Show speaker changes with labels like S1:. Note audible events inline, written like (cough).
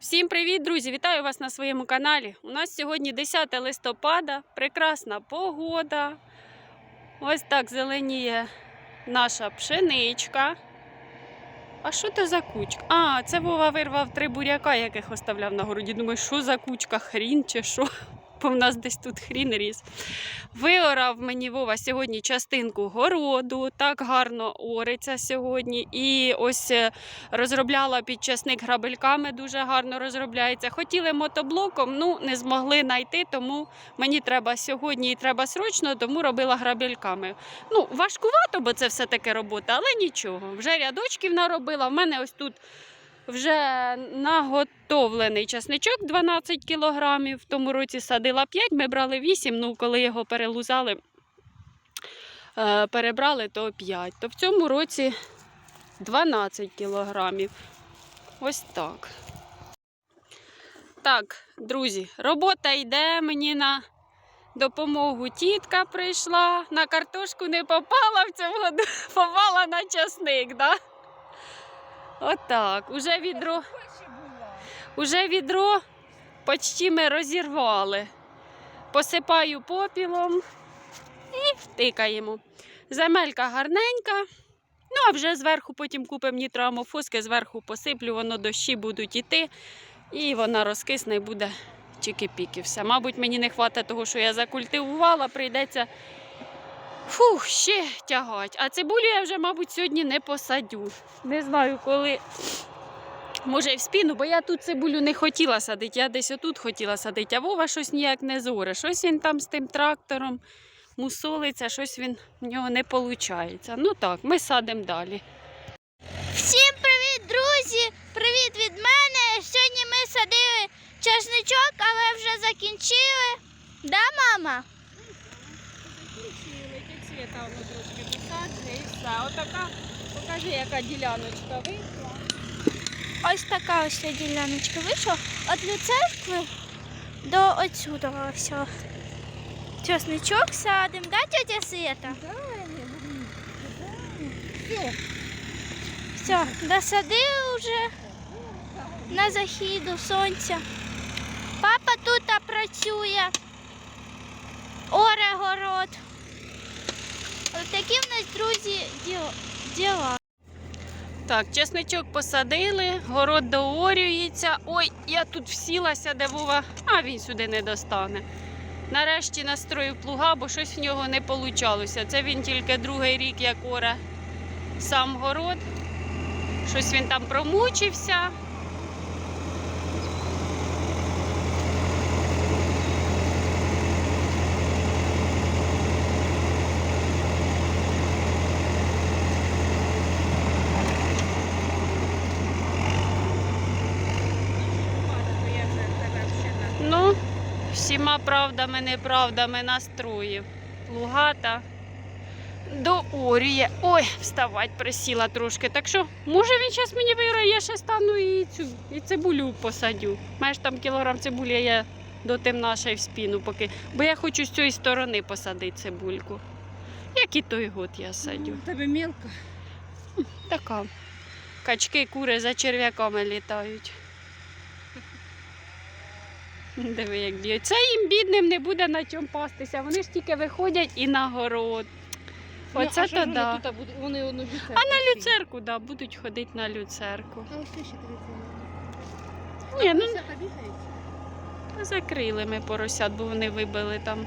S1: Всім привіт, друзі! Вітаю вас на своєму каналі. У нас сьогодні 10 листопада, прекрасна погода. Ось так зеленіє наша пшеничка. А що це за кучка? А, це Вова вирвав три буряка, яких оставляв на городі. Думаю, що за кучка, хрін чи що? Бо в нас десь тут хрін ріс. Виорав мені Вова сьогодні частинку городу, так гарно ориться сьогодні. І ось е, розробляла підчасник грабельками, дуже гарно розробляється. Хотіли мотоблоком, ну не змогли знайти, тому мені треба сьогодні і треба срочно, тому робила грабельками. Ну, важкувато, бо це все таки робота, але нічого. Вже рядочків наробила. В мене ось тут вже наготовлений часничок 12 кілограмів. В тому році садила 5, ми брали 8, ну коли його перелузали, е, перебрали, то 5. То в цьому році 12 кілограмів. Ось так. Так, друзі, робота йде мені на допомогу. Тітка прийшла, на картошку не попала в цьому году, (laughs) попала на часник, да? Отак. Уже відро, уже відро почти ми розірвали. Посипаю попілом і втикаємо. Земелька гарненька. Ну, а вже зверху потім купимо нітроамофоски, зверху посиплю, воно дощі будуть іти, і вона розкисне і буде чики-піки. Мабуть, мені не вистачить того, що я закультивувала, прийдеться фух, ще тягати. А цибулю я вже, мабуть, сьогодні не посадю. Не знаю, коли. Може, і в спину, бо я тут цибулю не хотіла садити, я десь отут хотіла садити, а Вова щось ніяк не зоре. Щось він там з тим трактором мусолиться, щось він в нього не виходить. Ну так, ми садимо далі.
S2: Всім привіт, друзі! Привіт від мене. Сьогодні ми садили часничок, але вже закінчили. Да, мама?
S1: Цвіта воно трошки посаджує і все. Отака, покажи, яка діляночка вийшла.
S2: Ось така ось ця діляночка вийшла. От від церкви до отсюда ось. Часничок садимо, да, тетя Света? Все, досадили вже на західу сонця. Папа тут працює. Оре город. Ось такі в нас, друзі, діла.
S1: Так, чесничок посадили, город доорюється. Ой, я тут всілася, де Вова, а він сюди не достане. Нарешті настроїв плуга, бо щось в нього не вийшло. Це він тільки другий рік, як оре сам город. Щось він там промучився. Ну, всіма правдами, неправдами настроїв. Лугата доорює. Ой, вставать присіла трошки. Так що, може він зараз мені виграє, я ще стану і цю і цибулю посадю. Маєш там кілограм цибулі, я до темна ще й в спину поки. Бо я хочу з цієї сторони посадити цибульку. Як і той год я садю.
S3: Тебе мелко.
S1: Така. Качки, кури за черв'яками літають. Диви, як б'ють. Це їм бідним не буде на чому пастися. Вони ж тільки виходять і на город. Оце
S3: Ну, а
S1: то
S3: вони
S1: да.
S3: тут будуть? Вони одну люцерку.
S1: А на люцерку, да, будуть ходити на люцерку.
S3: А ось ще дивіться.
S1: Ні, ну закрили ми поросят, бо вони вибили там